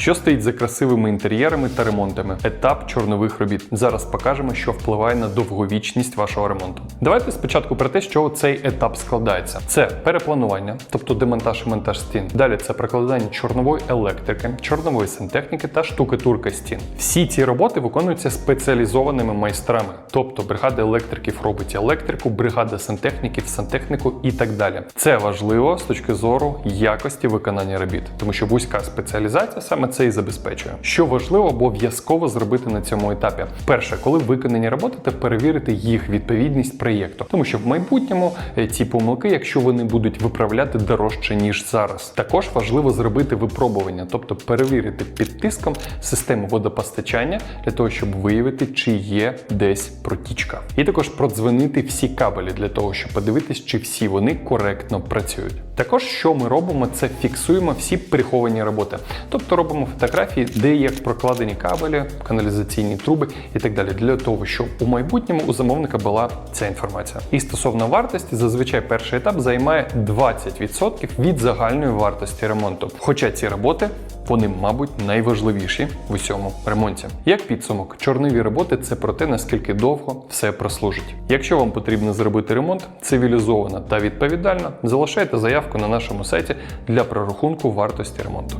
Що стоїть за красивими інтер'єрами та ремонтами? Етап чорнових робіт. Зараз покажемо, що впливає на довговічність вашого ремонту. Давайте спочатку про те, чого цей етап складається. Це перепланування, тобто демонтаж і монтаж стін. Далі це прокладання чорнової електрики, чорнової сантехніки та штукатурка стін. Всі ці роботи виконуються спеціалізованими майстрами, тобто бригада електриків робить електрику, бригада сантехніків сантехніку і так далі. Це важливо з точки зору якості виконання робіт, тому що вузька спеціалізація саме це і забезпечує. Що важливо обов'язково зробити на цьому етапі. Перше, коли виконані роботи, та перевірити їх відповідність проєкту, тому що в майбутньому е, ці помилки, якщо вони будуть виправляти дорожче ніж зараз. Також важливо зробити випробування, тобто перевірити під тиском систему водопостачання для того, щоб виявити, чи є десь протічка, і також продзвонити всі кабелі для того, щоб подивитись, чи всі вони коректно працюють. Також що ми робимо, це фіксуємо всі приховані роботи, тобто робимо фотографії, де є прокладені кабелі, каналізаційні труби і так далі, для того, щоб у майбутньому у замовника була ця інформація. І стосовно вартості, зазвичай перший етап займає 20% від загальної вартості ремонту. Хоча ці роботи вони, мабуть, найважливіші в усьому ремонті. Як підсумок, чорнові роботи це про те, наскільки довго все прослужить. Якщо вам потрібно зробити ремонт цивілізовано та відповідально, залишайте заявку на нашому сайті для прорахунку вартості ремонту.